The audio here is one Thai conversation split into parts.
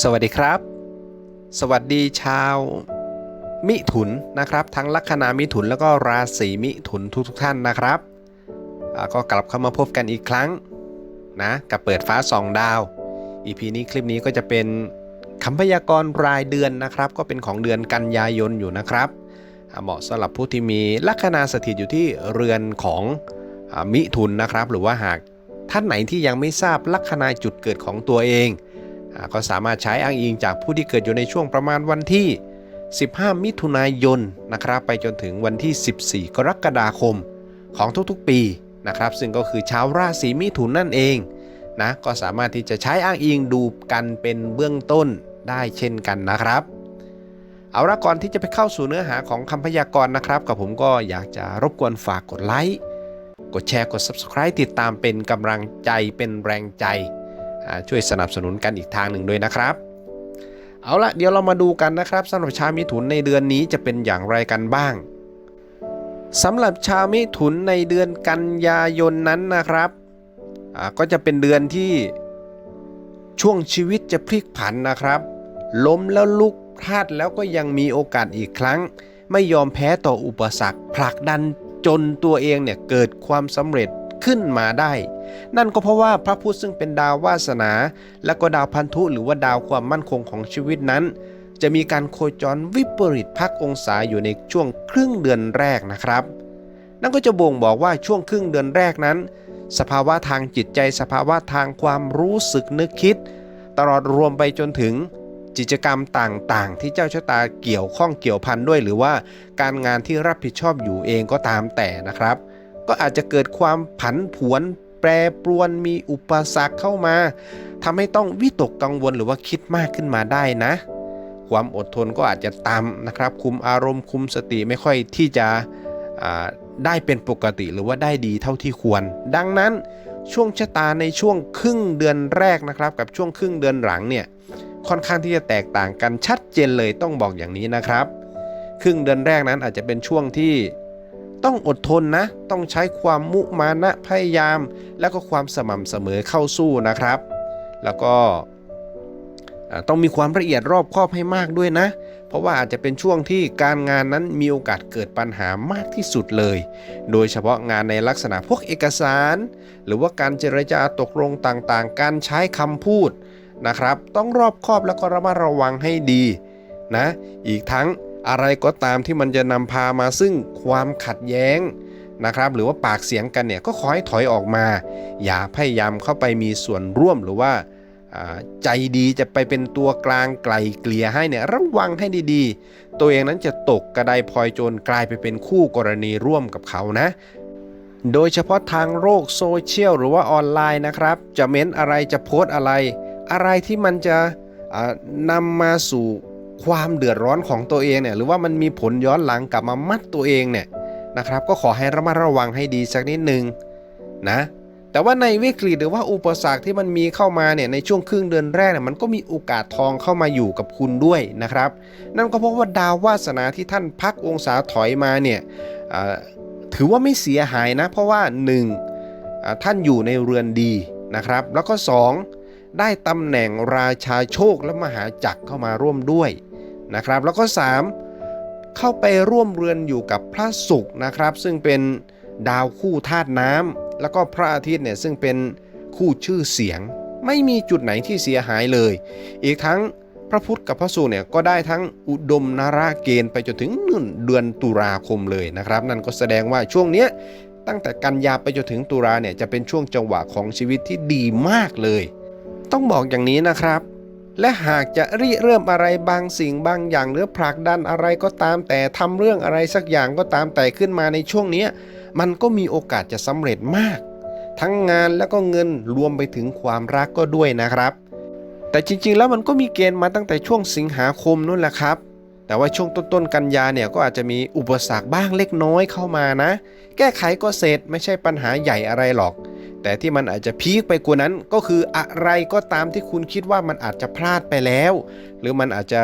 สวัสดีครับ สวัสดีชาว มิถุนนะครับ ทั้งลัคนามิถุนแล้วก็ราศีมิถุนทุกทท่านนะครับ ก็กลับเข้ามาพบกันอีกครั้งนะกับเปิดฟ้าสองดาว EP นี้คลิปนี้ก็จะเป็นคำพยากรณ์รายเดือนนะครับ ก็เป็นของเดือนกันยายนอยู่นะครับ เหมาะสำหรับผู้ที่มีลัคนาสถิตอยู่ที่เรือนของอมิถุนนะครับ หรือว่าหากท่านไหนที่ยังไม่ทราบลัคนาจุดเกิดของตัวเอง ก็สามารถใช้อ้างอิงจากผู้ที่เกิดอยู่ในช่วงประมาณวันที่ 15 มิถุนายนนะครับไปจนถึงวันที่ 14 กรกฎาคมของทุกๆปีนะครับ ซึ่งก็คือชาวราศีมิถุนนั่นเองนะก็สามารถที่จะใช้อ้างอิงดูกันเป็นเบื้องต้นได้เช่นกันนะครับ เอาละก่อนที่จะไปเข้าสู่เนื้อหาของคำพยากรณ์นะครับ กับผมก็อยากจะรบกวนฝากกดไลค์กดแชร์กด Subscribe ติดตามเป็นกำลังใจเป็นแรงใจ ช่วยสนับสนุนกันอีกทางหนึ่งด้วยนะครับ เอาละเดี๋ยวเรามาดูกันนะครับสำหรับชาวมิถุนในเดือนนี้จะเป็นอย่างไรกันบ้างสำหรับชาวมิถุนในเดือนกันยายนนั้นนะครับก็จะเป็นเดือนที่ช่วงชีวิตจะพลิกผันนะครับ ล้มแล้วลุกพลาดแล้วก็ยังมีโอกาสอีกครั้ง ไม่ยอมแพ้ต่ออุปสรรคผลักดันจนตัวเองเนี่ยเกิดความสำเร็จ ขึ้นมาได้ นั่นก็เพราะว่าพระพุธซึ่งเป็นดาววาสนา และก็ดาวพันธุหรือว่าดาวความมั่นคงของชีวิตนั้น จะมีการโคจรวิปริตพักองศาอยู่ในช่วงครึ่งเดือนแรกนะครับ นั่นก็จะบ่งบอกว่าช่วงครึ่งเดือนแรกนั้น สภาวะทางจิตใจสภาวะทางความรู้สึกนึกคิด ตลอดรวมไปจนถึงกิจกรรมต่างๆ ที่เจ้าชะตาเกี่ยวข้องเกี่ยวพันด้วย หรือว่าการงานที่รับผิดชอบอยู่เองก็ตามแต่นะครับ ก็อาจจะเกิดความผันผวน แปรปรวนมีอุปสรรคเข้ามาทำให้ต้องวิตกกังวลหรือว่าคิดมากขึ้นมาได้นะ ความอดทนก็อาจจะต่ำนะครับ คุมอารมณ์คุมสติไม่ค่อยที่จะได้เป็นปกติหรือว่าได้ดีเท่าที่ควร ดังนั้นช่วงชะตาในช่วงครึ่งเดือนแรกนะครับ กับช่วงครึ่งเดือนหลังเนี่ยค่อนข้างที่จะแตกต่างกันชัดเจนเลยต้องบอกอย่างนี้นะครับ ครึ่งเดือนแรกนั้นอาจจะเป็นช่วงที่ ต้องอดทนนะ ต้องใช้ความมุมานะพยายาม แล้วก็ความสม่ำเสมอเข้าสู้นะครับ แล้วก็ต้องมีความละเอียดรอบคอบให้มากด้วยนะ เพราะว่าอาจจะเป็นช่วงที่การงานนั้นมีโอกาสเกิดปัญหามากที่สุดเลย โดยเฉพาะงานในลักษณะพวกเอกสาร หรือว่าการเจรจาตกลงต่างๆ การใช้คำพูดนะครับ ต้องรอบคอบแล้วก็ระมัดระวังให้ดีนะ อีกทั้ง อะไรก็ตามที่มันจะนำพามาซึ่งความขัดแย้งนะครับ หรือว่าปากเสียงกันเนี่ยก็ขอให้ถอยออกมา อย่าพยายามเข้าไปมีส่วนร่วมหรือว่าใจดีจะไปเป็นตัวกลางไกลเกลี่ยให้เนี่ยระวังให้ดีๆ ตัวเองนั้นจะตกกระไดพลอยโจรกลายไปเป็นคู่กรณีร่วมกับเขานะ โดยเฉพาะทางโลกโซเชียลหรือว่าออนไลน์นะครับ จะเม้นอะไรจะโพสต์อะไร อะไรที่มันจะนำมาสู่ ความเดือดร้อนของตัวเองเนี่ยหรือว่ามันมีผลย้อนหลังกลับมามัดตัวเองเนี่ยนะครับ ก็ขอให้ระมัดระวังให้ดีสักนิดหนึ่งนะแต่ว่าในวิกฤตหรือว่าอุปสรรคที่มันมีเข้ามาเนี่ยในช่วงครึ่งเดือนแรกเนี่ยมันก็มีโอกาสทองเข้ามาอยู่กับคุณด้วยนะครับ นั่นก็เพราะว่าดาววาสนาที่ท่านพักองศาถอยมาเนี่ยถือว่าไม่เสียหายนะ เพราะว่า1อ่าท่านอยู่ในเรือนดีนะครับ แล้วก็ 2 ได้ตำแหน่งราชาโชคและมหาจักรเข้ามาร่วมด้วย นะครับ แล้วก็ 3 เข้าไปร่วมเรือนอยู่กับพระศุกร์นะครับ ซึ่งเป็นดาวคู่ธาตุน้ำแล้วก็พระอาทิตย์เนี่ยซึ่งเป็นคู่ชื่อเสียง ไม่มีจุดไหนที่เสียหายเลย อีกทั้งพระพุธกับพระศุกร์เนี่ยก็ได้ทั้งอุดมนาราเกณฑ์ไปจนถึงเดือนตุลาคมเลยนะครับ นั่นก็แสดงว่าช่วงเนี้ยตั้งแต่กันยาไปจนถึงตุลาเนี่ยจะเป็นช่วงจังหวะของชีวิตที่ดีมากเลย ต้องบอกอย่างนี้นะครับ และหากจะริเริ่มอะไรบางสิ่งบางอย่างหรือผลักดันอะไรก็ตามแต่ทำเรื่องอะไรสักอย่างก็ตามแต่ขึ้นมาในช่วงนี้มันก็มีโอกาสจะสำเร็จมาก ทั้งงานแล้วก็เงินรวมไปถึงความรักก็ด้วยนะครับ แต่จริงๆแล้วมันก็มีเกณฑ์มาตั้งแต่ช่วงสิงหาคมนู่นแหละครับ แต่ว่าช่วงต้นๆกันยาเนี่ยก็อาจจะมีอุปสรรคบ้างเล็กน้อยเข้ามานะ แก้ไขก็เสร็จไม่ใช่ปัญหาใหญ่อะไรหรอก แต่ที่มันอาจจะพีคไปกว่านั้นก็คืออะไรก็ตามที่คุณคิดว่ามันอาจจะพลาดไปแล้ว หรือมันอาจจะ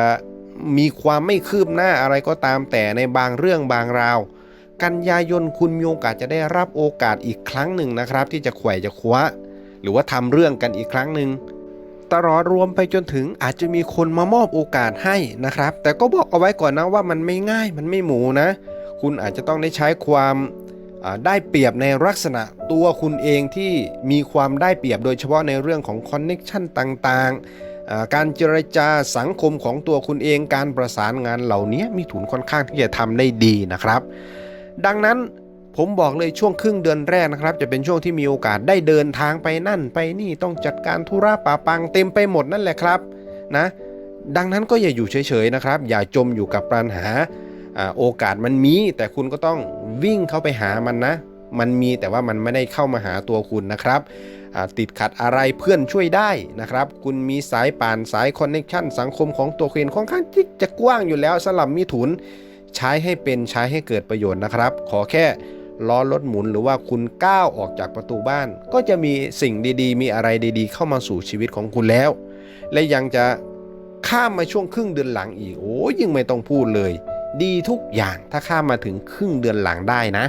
มีความไม่คืบหน้าอะไรก็ตามแต่ในบางเรื่องบางราว กันยายนคุณมีโอกาสจะได้รับโอกาสอีกครั้งหนึ่งนะครับ ที่จะแขวจะคว้าหรือว่าทำเรื่องกันอีกครั้งหนึ่งตลอดรวมไปจนถึงอาจจะมีคนมามอบโอกาสให้นะครับ แต่ก็บอกเอาไว้ก่อนนะว่ามันไม่ง่ายมันไม่หมูนะ คุณอาจจะต้องได้ใช้ความ ได้เปรียบในลักษณะตัวคุณเองที่มีความได้เปรียบโดยเฉพาะในเรื่องของคอนเน็ชันต่างๆ การเจรจาสังคมของตัวคุณเองการประสานงานเหล่านี้มีถุนค่อนข้างที่จะทำได้ดีนะครับ ดังนั้นผมบอกเลยช่วงครึ่งเดือนแรกนะครับ จะเป็นช่วงที่มีโอกาสได้เดินทางไปนั่นไปนี่ต้องจัดการธุระป่าปังเต็มไปหมดนั่นแหละครับนะดังนั้นก็อย่าอยู่เฉยๆนะครับ อย่าจมอยู่กับปัญหา โอกาสมันมีแต่คุณก็ต้องวิ่งเข้าไปหามันนะ มันมีแต่ว่ามันไม่ได้เข้ามาหาตัวคุณนะครับติดขัดอะไรเพื่อนช่วยได้นะครับ คุณมีสายป่านสายคอนเน็ชันสังคมของตัวคุณค่อนข้างที่จะกว้างอยู่แล้วสลับมีถุน ใช้ให้เป็นใช้ให้เกิดประโยชน์นะครับ ขอแค่ล้อรถหมุนหรือว่าคุณก้าวออกจากประตูบ้าน ก็จะมีสิ่งดีๆ มีอะไรดีๆ เข้ามาสู่ชีวิตของคุณแล้ว และยังจะข้ามมาช่วงครึ่งเดือนหลังอีกโอ้ยยังไม่ต้องพูดเลย ดีทุกอย่างถ้าข้ามมาถึงครึ่งเดือนหลังได้นะ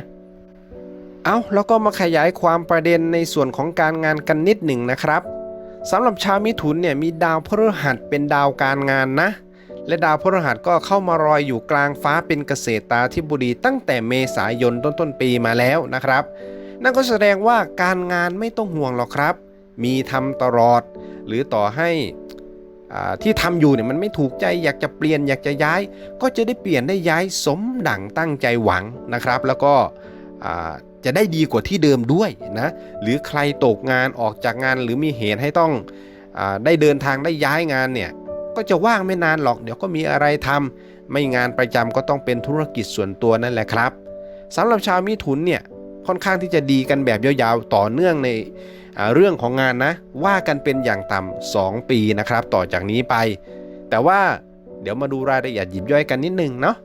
เอาแล้วก็มาขยายความประเด็นในส่วนของการงานกันนิดหนึ่งนะครับสำหรับชาวมิถุนเนี่ยมีดาวพฤหัสเป็นดาวการงานนะ และดาวพฤหัสก็เข้ามารอยอยู่กลางฟ้าเป็นเกษตรตาธิบดีตั้งแต่เมษายนต้นต้นๆปีมาแล้วนะครับ นั่นก็แสดงว่าการงานไม่ต้องห่วงหรอกครับ มีทำตลอด หรือต่อให้ ที่ทำอยู่เนี่ยมันไม่ถูกใจอยากจะเปลี่ยนอยากจะย้าย ก็จะได้เปลี่ยนได้ย้ายสมดั่งตั้งใจหวังนะครับ แล้วก็จะได้ดีกว่าที่เดิมด้วยนะหรือใครตกงานออกจากงานหรือมีเหตุให้ต้องอได้เดินทางได้ย้ายงานเนี่ยก็จะว่างไม่นานหรอกเดี๋ยวก็มีอะไรทำไม่งานประจำก็ต้องเป็นธุรกิจส่วนตัวนั่นแหละครับสำหรับชาวมิถุนเนี่ยค่อนข้างที่จะดีกันแบบยาวๆต่อเนื่องใน เรื่องของงานนะว่ากันเป็นอย่างต่ำ2ปีนะครับ ต่อจากนี้ไป แต่ว่าเดี๋ยวมาดูรายละเอียดหยิบย่อยกันนิดนึงเนาะ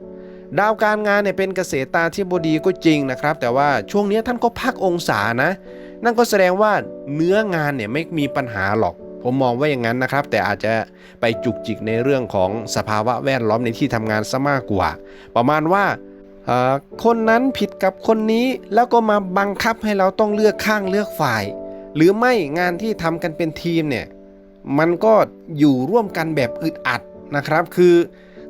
ดาวการงานเนี่ยเป็นเกษตรตาธิบดีก็จริงนะครับ แต่ว่าช่วงนี้ท่านก็พักองศานะ นั่นก็แสดงว่าเนื้องานเนี่ยไม่มีปัญหาหรอก ผมมองว่าอย่างนั้นนะครับ แต่อาจจะไปจุกจิกในเรื่องของสภาวะแวดล้อมในที่ทำงานซะมากกว่า ประมาณว่าคนนั้นผิดกับคนนี้แล้วก็มาบังคับให้เราต้องเลือกข้างเลือกฝ่าย หรือไม่งานที่ทำกันเป็นทีมเนี่ยมันก็อยู่ร่วมกันแบบอึดอัดนะครับ คือ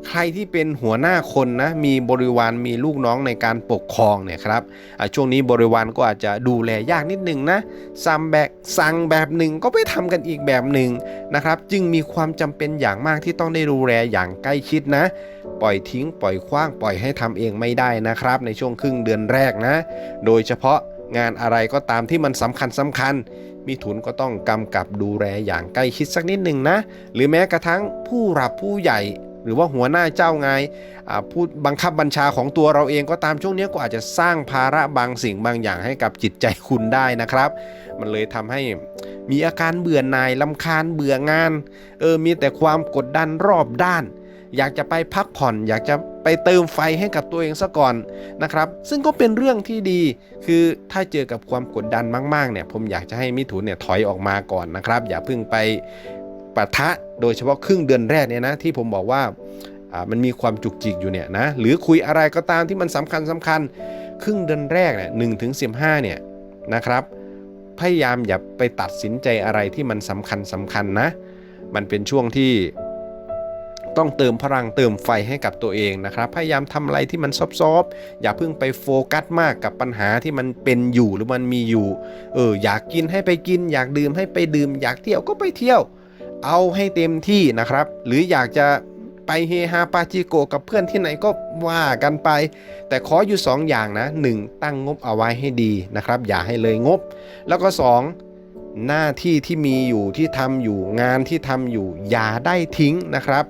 ใครที่เป็นหัวหน้าคนนะมีบริวารมีลูกน้องในการปกครองเนี่ยครับช่วงนี้บริวารก็อาจจะดูแลยากนิดนึงนะสั่งแบบสั่งแบบหนึ่งก็ไปทำกันอีกแบบหนึ่งนะครับ จึงมีความจำเป็นอย่างมากที่ต้องได้ดูแลอย่างใกล้ชิดนะ ปล่อยทิ้งปล่อยคว้างปล่อยให้ทำเองไม่ได้นะครับ ในช่วงครึ่งเดือนแรกนะ โดยเฉพาะ งานอะไรก็ตามที่มันสำคัญสำคัญ มีถุนก็ต้องกำกับดูแลอย่างใกล้ชิดสักนิดหนึ่งนะ หรือแม้กระทั่งผู้หลับผู้ใหญ่หรือว่าหัวหน้าเจ้านายอ่าผู้บังคับบัญชาของตัวเราเองก็ตามช่วงนี้ก็อาจจะสร้างภาระบางสิ่งบางอย่างให้กับจิตใจคุณได้นะครับ มันเลยทำให้มีอาการเบื่อหน่ายลำคาญเบื่องานเออมีแต่ความกดดันรอบด้าน อยากจะไปพักผ่อน อยากจะไปเติมไฟให้กับตัวเองซะก่อนนะครับ ซึ่งก็เป็นเรื่องที่ดี คือถ้าเจอกับความกดดันมากๆเนี่ยผมอยากจะให้มิถุนเนี่ยถอยออกมาก่อนนะครับ อย่าเพิ่งไปปะทะโดยเฉพาะครึ่งเดือนแรกเนี่ยนะที่ผมบอกว่าอ่ามันมีความจุกจิกอยู่เนี่ยนะหรือคุยอะไรก็ตามที่มันสำคัญสำคัญครึ่งเดือนแรกเนี่ยหนึ่งถึงสิบห้าเนี่ยนะครับ พยายามอย่าไปตัดสินใจอะไรที่มันสำคัญสำคัญนะ มันเป็นช่วงที่ ต้องเติมพลังเติมไฟให้กับตัวเองนะครับ พยายามทำอะไรที่มันซอฟๆอย่าเพิ่งไปโฟกัสมากกับปัญหาที่มันเป็นอยู่หรือมันมีอยู่ เอออยากกินให้ไปกิน อยากดื่มให้ไปดื่ม อยากเที่ยวก็ไปเที่ยว เอาให้เต็มที่นะครับ หรืออยากจะไปเฮฮาปาจิโกกับเพื่อนที่ไหนก็ว่ากันไป แต่ขออยู่ 2 อย่างนะ 1. ตั้งงบเอาไว้ให้ดีนะครับ อย่าให้เลยงบ แล้วก็ 2. หน้าที่ที่มีอยู่ที่ทำอยู่งานที่ทำอยู่อย่าได้ทิ้งนะครับ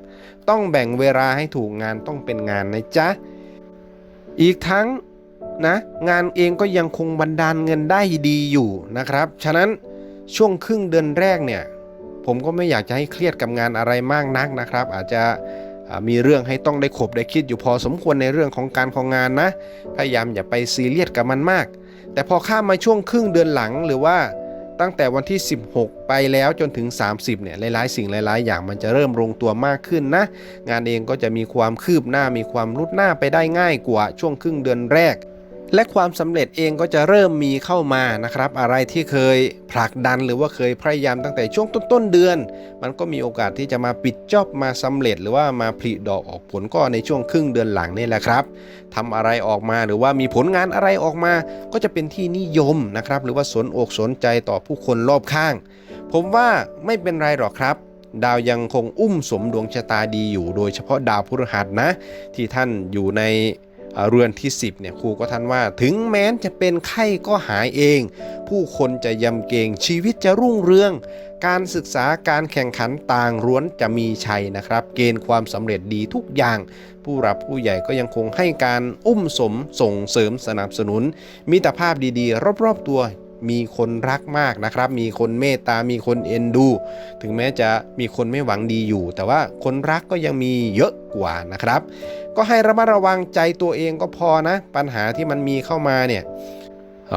ต้องแบ่งเวลาให้ถูกงานต้องเป็นงานนะจ๊ะ อีกทั้งนะงานเองก็ยังคงบันดาลเงินได้ดีอยู่นะครับ ฉะนั้นช่วงครึ่งเดือนแรกเนี่ย ผมก็ไม่อยากจะให้เครียดกับงานอะไรมากนักนะครับ อาจจะมีเรื่องให้ต้องได้ขบได้คิดอยู่พอสมควรในเรื่องของการของงานนะ พยายามอย่าไปซีเรียสกับมันมาก แต่พอข้ามมาช่วงครึ่งเดือนหลังหรือว่า ตั้งแต่วันที่ 16 ไปแล้วจนถึง 30 เนี่ย หลายๆ สิ่งหลาย ๆ อย่างมันจะเริ่มลงตัวมากขึ้นนะ งานเองก็จะมีความคืบหน้ามีความรุดหน้าไปได้ง่ายกว่าช่วงครึ่งเดือนแรก และความสำเร็จเองก็จะเริ่มมีเข้ามานะครับ อะไรที่เคยผลักดันหรือว่าเคยพยายามตั้งแต่ช่วงต้นๆเดือน มันก็มีโอกาสที่จะมาปิดจอบมาสำเร็จ หรือว่ามาผลิดอกออกผลก็ในช่วงครึ่งเดือนหลังนี่แหละครับทำอะไรออกมาหรือว่ามีผลงานอะไรออกมา ก็จะเป็นที่นิยมนะครับ หรือว่าสนอกสนใจต่อผู้คนรอบข้าง ผมว่าไม่เป็นไรหรอกครับดาวยังคงอุ้มสมดวงชะตาดีอยู่โดยเฉพาะดาวพฤหัสนะ ที่ท่านอยู่ใน เรือนที่ 10เนี่ยครูก็ท่านว่า ถึงแม้จะเป็นไข้ก็หายเอง ผู้คนจะยำเกรงชีวิตจะรุ่งเรือง การศึกษาการแข่งขันต่างร้วนจะมีชัยนะครับ เกณฑ์ความสำเร็จดีทุกอย่าง ผู้รับผู้ใหญ่ก็ยังคงให้การอุ้มสมส่งเสริมสนับสนุน มิตรภาพดีๆ รอบๆตัว มีคนรักมากนะครับ มีคนเมตตา มีคนเอ็นดู ถึงแม้จะมีคนไม่หวังดีอยู่ แต่ว่าคนรักก็ยังมีเยอะกว่านะครับ ก็ให้ระมัดระวังใจตัวเองก็พอนะ ปัญหาที่มันมีเข้ามาเนี่ยเ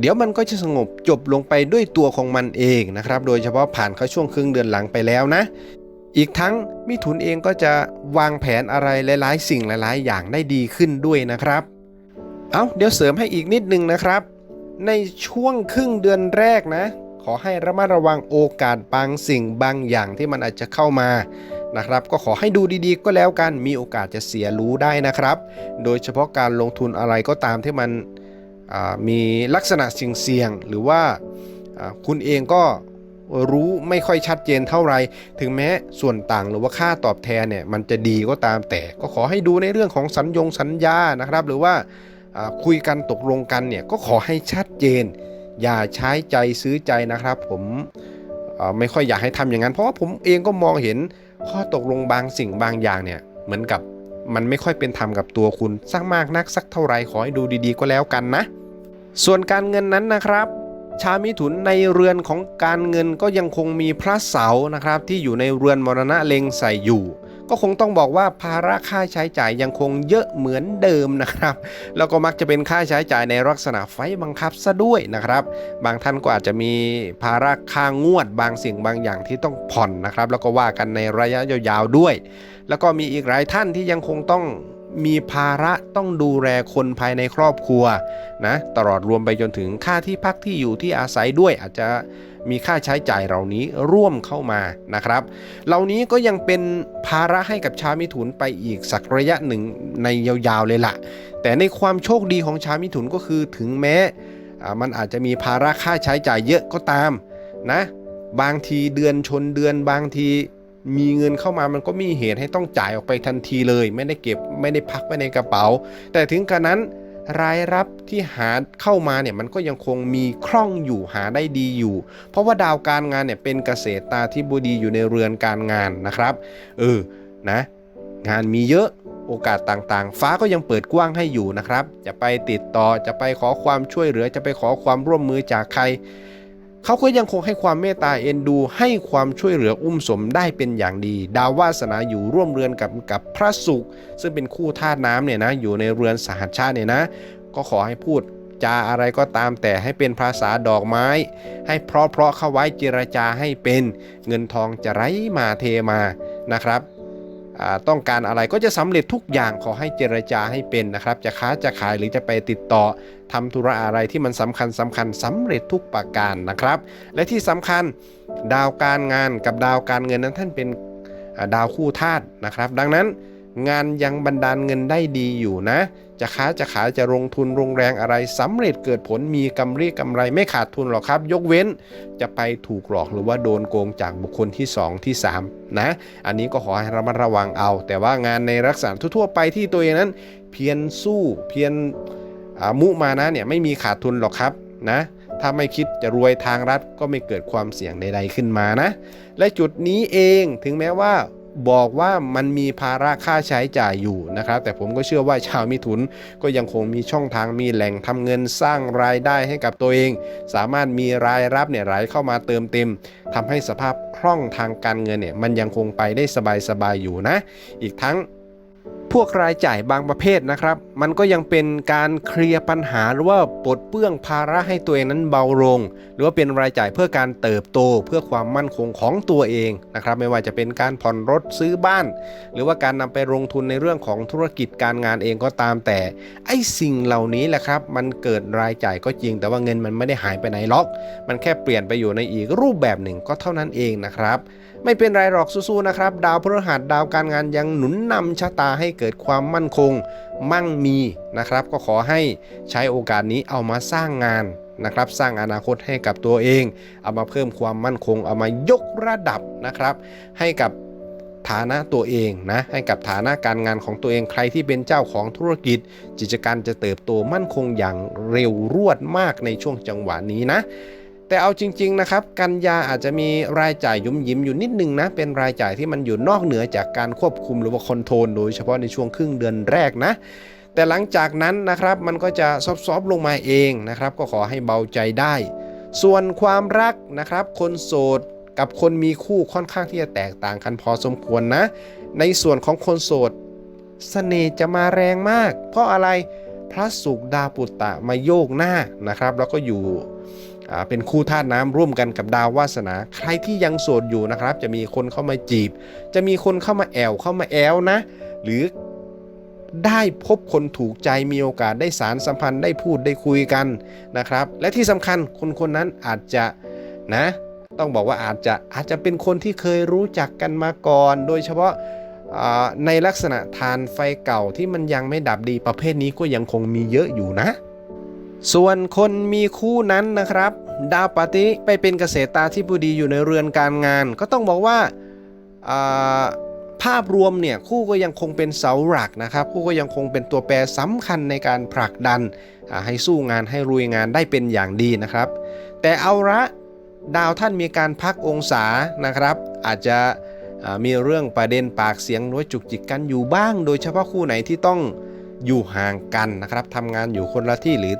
เดี๋ยวมันก็จะสงบจบลงไปด้วยตัวของมันเองนะครับ โดยเฉพาะผ่านเข้าช่วงครึ่งเดือนหลังไปแล้วนะ อีกทั้งมิถุนเองก็จะวางแผนอะไรหลาย ๆ สิ่งหลาย ๆ อย่างได้ดีขึ้นด้วยนะครับ เอาเดี๋ยวเสริมให้อีกนิดนึงนะครับ ในช่วงครึ่งเดือนแรกนะ ขอให้ระมัดระวังโอกาสบางสิ่งบางอย่างที่มันอาจจะเข้ามานะครับ ก็ขอให้ดูดีๆ ก็แล้วกันมีโอกาสจะเสียรู้ได้นะครับ โดยเฉพาะการลงทุนอะไรก็ตามที่มันมีลักษณะเสี่ยงๆหรือว่าคุณเองก็รู้ไม่ค่อยชัดเจนเท่าไหร่ถึงแม้ส่วนต่างหรือว่าค่าตอบแทนเนี่ยมันจะดีก็ตามแต่ก็ขอให้ดูในเรื่องของสัญญงสัญญานะครับ หรือว่า คุยกันตกลงกันเนี่ยก็ขอให้ชัดเจน อย่าใช้ใจซื้อใจนะครับ ผมไม่ค่อยอยากให้ทำอย่างนั้น เพราะว่าผมเองก็มองเห็นข้อตกลงบางสิ่งบางอย่างเนี่ยเหมือนกับมันไม่ค่อยเป็นธรรมกับตัวคุณสักมากนักสักเท่าไรขอให้ดูดีๆก็แล้วกันนะ ส่วนการเงินนั้นนะครับ ชาวมิถุนในเรือนของการเงินก็ยังคงมีพระเสานะครับ ที่อยู่ในเรือนมรณะเลงใส่อยู่ ก็คงต้องบอกว่าภาระค่าใช้จ่ายยังคงเยอะเหมือนเดิมนะครับ แล้วก็มักจะเป็นค่าใช้จ่ายในลักษณะไฟบังคับซะด้วยนะครับ บางท่านก็อาจจะมีภาระค่างวดบางสิ่งบางอย่างที่ต้องผ่อนนะครับ แล้วก็ว่ากันในระยะยาวๆด้วย แล้วก็มีอีกหลายท่านที่ยังคงต้องมีภาระต้องดูแลคนภายในครอบครัวนะตลอดรวมไปจนถึงค่าที่พักที่อยู่ที่อาศัยด้วยอาจจะ มีค่าใช้จ่ายเหล่านี้ร่วมเข้ามานะครับ เหล่านี้ก็ยังเป็นภาระให้กับชาวมิถุนไปอีกสักระยะหนึ่งในยาวๆเลยล่ะ แต่ในความโชคดีของชาวมิถุนก็คือถึงแม้มันอาจจะมีภาระค่าใช้จ่ายเยอะก็ตามนะบางทีเดือนชนเดือนบางทีมีเงินเข้ามามันก็มีเหตุให้ต้องจ่ายออกไปทันทีเลย ไม่ได้เก็บไม่ได้พักไว้ในกระเป๋า แต่ถึงกระนั้น รายรับที่หาเข้ามาเนี่ยมันก็ยังคงมีคล่องอยู่หาได้ดีอยู่ เพราะว่าดาวการงานเนี่ยเป็นเกษตรตาธิบดีอยู่ในเรือนการงานนะครับ เออนะงานมีเยอะโอกาสต่างๆ ฟ้าก็ยังเปิดกว้างให้อยู่นะครับ จะไปติดต่อจะไปขอความช่วยเหลือจะไปขอความร่วมมือจากใคร เขาก็ยังคงให้ความเมตตาเอ็นดู ให้ความช่วยเหลืออุ้มสมได้เป็นอย่างดี ดาววาสนาอยู่ร่วมเรือนกับกับพระศุกร์ซึ่งเป็นคู่ธาตุน้ำเนี่ยนะอยู่ในเรือนสหัชชาเนี่ยนะ ก็ขอให้พูดจาอะไรก็ตามแต่ให้เป็นภาษาดอกไม้ ให้เพราะเพราะเข้าไว้เจรจาให้เป็นเงินทองจะไหลมาเทมานะครับต้องการอะไรก็จะสำเร็จทุกอย่างขอให้เจรจาให้เป็นนะครับ จะค้าจะขายหรือจะไปติดต่อ ทำธุระอะไรที่มันสำคัญสำคัญสำเร็จทุกประการนะครับ และที่สำคัญดาวการงานกับดาวการเงินนั้นท่านเป็นดาวคู่ธาตุนะครับ ดังนั้นงานยังบันดาลเงินได้ดีอยู่นะ จะค้าจะขายจะลงทุนลงแรงอะไรสำเร็จเกิดผลมีกำไรกำไรไม่ขาดทุนหรอกครับ ยกเว้นจะไปถูกหลอกหรือว่าโดนโกงจากบุคคลที่ 2 ที่ 3 นะ อันนี้ก็ขอให้ระมัดระวังเอา แต่ว่างานในลักษณะทั่วๆไปที่ตัวเองนั้น เพียรสู้เพียร มุมานะเนี่ยไม่มีขาดทุนหรอกครับนะถ้าไม่คิดจะรวยทางรัฐก็ไม่เกิดความเสี่ยงใด ๆขึ้นมานะ และจุดนี้เองถึงแม้ว่าบอกว่ามันมีภาระค่าใช้จ่ายอยู่นะครับ แต่ผมก็เชื่อว่าชาวมิถุนก็ยังคงมีช่องทางมีแหล่งทำเงินสร้างรายได้ให้กับตัวเอง สามารถมีรายรับเนี่ยไหลเข้ามาเติมเต็มทำให้สภาพคล่องทางการเงินเนี่ยมันยังคงไปได้สบายๆอยู่นะ อีกทั้ง พวกรายจ่ายบางประเภทนะครับ มันก็ยังเป็นการเคลียร์ปัญหาหรือว่าปลดเปลื้องภาระให้ตัวเองนั้นเบาลง หรือว่าเป็นรายจ่ายเพื่อการเติบโต เพื่อความมั่นคงของตัวเองนะครับ ไม่ว่าจะเป็นการผ่อนรถซื้อบ้าน หรือว่าการนำไปลงทุนในเรื่องของธุรกิจการงานเองก็ตามแต่ ไอ้สิ่งเหล่านี้แหละครับ มันเกิดรายจ่ายก็จริง แต่ว่าเงินมันไม่ได้หายไปไหนหรอก มันแค่เปลี่ยนไปอยู่ในอีกรูปแบบหนึ่งก็เท่านั้นเองนะครับ ไม่เป็นไรหรอกสู้ๆนะครับ ดาวพฤหัสดาวการงานยังหนุนนำชะตาให้เกิดความมั่นคง มั่งมีนะครับ ก็ขอให้ใช้โอกาสนี้เอามาสร้างงานนะครับ สร้างอนาคตให้กับตัวเอง เอามาเพิ่มความมั่นคง เอามายกระดับนะครับ ให้กับฐานะตัวเองนะให้กับฐานะการงานของตัวเองใครที่เป็นเจ้าของธุรกิจ กิจการจะเติบโตมั่นคงอย่างเร็วรวดมากในช่วงจังหวะนี้นะ แต่เอาจริงๆนะครับกันยาอาจจะมีรายจ่ายยุ่มยิ้มอยู่นิดนึงนะเป็นรายจ่ายที่มันอยู่นอกเหนือจากการควบคุมหรือว่าคอนโทรลโดยเฉพาะในช่วงครึ่งเดือนแรกนะ แต่หลังจากนั้นนะครับมันก็จะซอฟๆลงมาเองนะครับ ก็ขอให้เบาใจได้ ส่วนความรักนะครับ คนโสดกับคนมีคู่ค่อนข้างที่จะแตกต่างกันพอสมควรนะ ในส่วนของคนโสดเสน่ห์จะมาแรงมาก เพราะอะไรพระศุกดาปุตตะมาโยกหน้านะครับ แล้วก็อยู่ เป็นคู่ธาตุน้ำร่วมกันกับดาววาสนา ใครที่ยังโสดอยู่นะครับ จะมีคนเข้ามาจีบ จะมีคนเข้ามาแอวเข้ามาแอวนะ หรือได้พบคนถูกใจมีโอกาสได้สารสัมพันธ์ได้พูดได้คุยกันนะครับ และที่สำคัญคนคนนั้นอาจจะนะ ต้องบอกว่าอาจจะอาจจะเป็นคนที่เคยรู้จักกันมาก่อน โดยเฉพาะในลักษณะทานไฟเก่าที่มันยังไม่ดับดีประเภทนี้ก็ยังคงมีเยอะอยู่นะ ส่วนคนมีคู่นั้นนะครับ ดาวปฏิไปเป็นเกษตราธิบดีอยู่ในเรือนการงาน ก็ต้องบอกว่าภาพรวมเนี่ยคู่ก็ยังคงเป็นเสาหลักนะครับ คู่ก็ยังคงเป็นตัวแปรสำคัญในการผลักดันให้สู้งานให้รุยงานได้เป็นอย่างดีนะครับ แต่เอาละดาวท่านมีการพักองศานะครับ อาจจะมีเรื่องประเด็นปากเสียงหรือว่จุกจิกกันอยู่บ้าง โดยเฉพาะคู่ไหนที่ต้อง อยู่ห่างกันนะครับทำงานอยู่คนละที่หรือ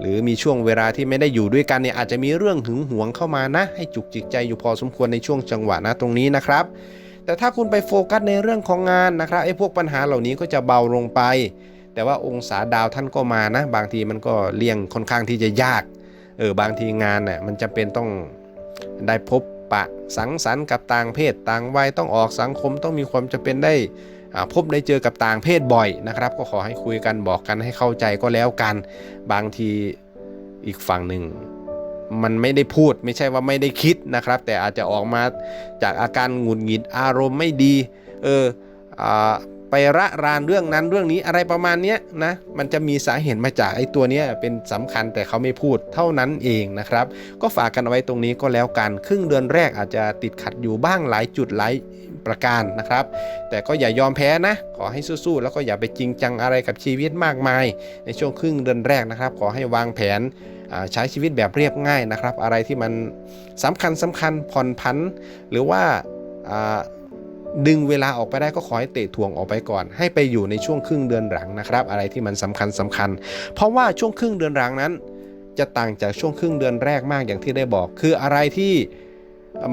หรือมีช่วงเวลาที่ไม่ได้อยู่ด้วยกันเนี่ยอาจจะมีเรื่องหึงหวงเข้ามานะ ให้จุกจิกใจอยู่พอสมควรในช่วงจังหวะนะตรงนี้นะครับ แต่ถ้าคุณไปโฟกัสในเรื่องของงานนะครับไอ้พวกปัญหาเหล่านี้ก็จะเบาลงไป แต่ว่าองศาดาวท่านก็มานะ บางทีมันก็เลี่ยงค่อนข้างที่จะยากเออบางทีงานน่ะมันจะเป็นต้องได้พบปะสังสรรค์กับต่างเพศต่างวัยต้องออกสังคมต้องมีความจะเป็นได้ พบได้เจอกับต่างเพศบ่อยนะครับ ก็ขอให้คุยกันบอกกันให้เข้าใจก็แล้วกัน บางทีอีกฝั่งหนึ่งมันไม่ได้พูดไม่ใช่ว่าไม่ได้คิดนะครับ แต่อาจจะออกมาจากอาการหงุดหงิดอารมณ์ไม่ดี เอออไประรานเรื่องนั้นเรื่องนี้อะไรประมาณนี้นะ มันจะมีสาเหตุมาจากไอ้ตัวนี้เป็นสำคัญแต่เขาไม่พูดเท่านั้นเองนะครับ ก็ฝากกันเอาไว้ตรงนี้ก็แล้วกัน ครึ่งเดือนแรกอาจจะติดขัดอยู่บ้างหลายจุดหลาย ประการนะครับ แต่ก็อย่ายอมแพ้นะ ขอให้สู้ๆแล้วก็อย่าไปจริงจังอะไรกับชีวิตมากมาย ในช่วงครึ่งเดือนแรกนะครับ ขอให้วางแผนใช้ชีวิตแบบเรียบง่ายนะครับ อะไรที่มันสำคัญสำคัญผ่อนผันหรือว่าดึงเวลาออกไปได้ก็ขอให้เตะถ่วงออกไปก่อน ให้ไปอยู่ในช่วงครึ่งเดือนหลังนะครับ อะไรที่มันสำคัญสำคัญ เพราะว่าช่วงครึ่งเดือนหลังนั้น จะต่างจากช่วงครึ่งเดือนแรกมากอย่างที่ได้บอก คืออะไรที่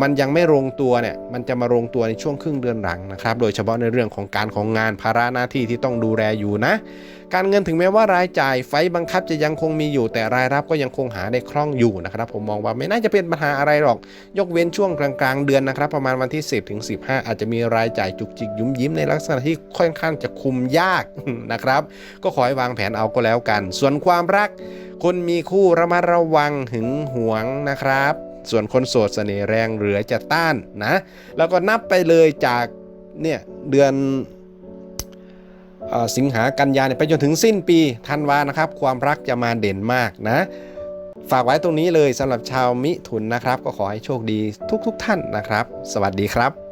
มันยังไม่ลงตัวเนี่ยมันจะมาลงตัวในช่วงครึ่งเดือนหลังนะครับโดยเฉพาะในเรื่องของการของงานภาระหน้าที่ที่ต้องดูแลอยู่นะ การเงินถึงแม้ว่ารายจ่ายไฟบังคับจะยังคงมีอยู่ แต่รายรับก็ยังคงหาได้คล่องอยู่นะครับ ผมมองว่าไม่น่าจะเป็นปัญหาอะไรหรอก ยกเว้นช่วงกลางๆ เดือนนะครับ ประมาณวันที่ 10ถึง15 อาจจะมีรายจ่ายจุกจิกยุ้มยิ้มในลักษณะที่ค่อนข้างจะคุมยากนะครับ ก็ขอให้วางแผนเอาก็แล้วกัน ส่วนความรักคนมีคู่ระมัดระวังหึงหวงนะครับ ส่วนคนโสดเสน่ห์แรงเหลือจะต้านนะ แล้วก็นับไปเลยจากเนี่ยเดือนสิงหากันยาเนี่ยไปจนถึงสิ้นปีธันวานะครับ ความรักจะมาเด่นมากนะ ฝากไว้ตรงนี้เลยสำหรับชาวมิถุนนะครับ ก็ขอให้โชคดีทุกๆทท่านนะครับ สวัสดีครับ